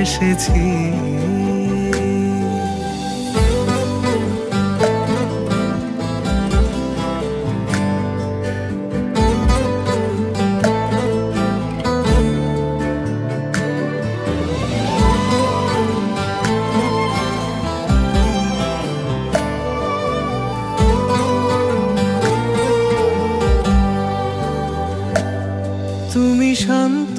ভালোবেসেছি তুমি শান্ত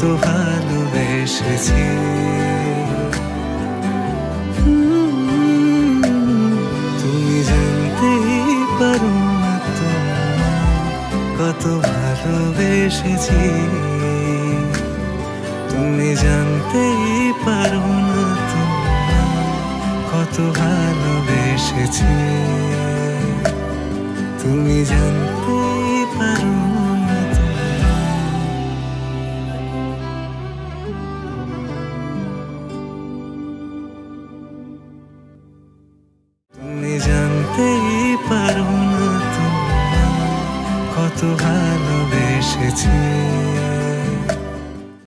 কত ভালোবেসেছি। তুমি জানতেই পারো না কত ভালোবেসেছি। তুমি জানতেই পারো না কত ভালোবেসেছি। তুমি জানতেই পারো না তোমায় কত ভালোবেসেছি।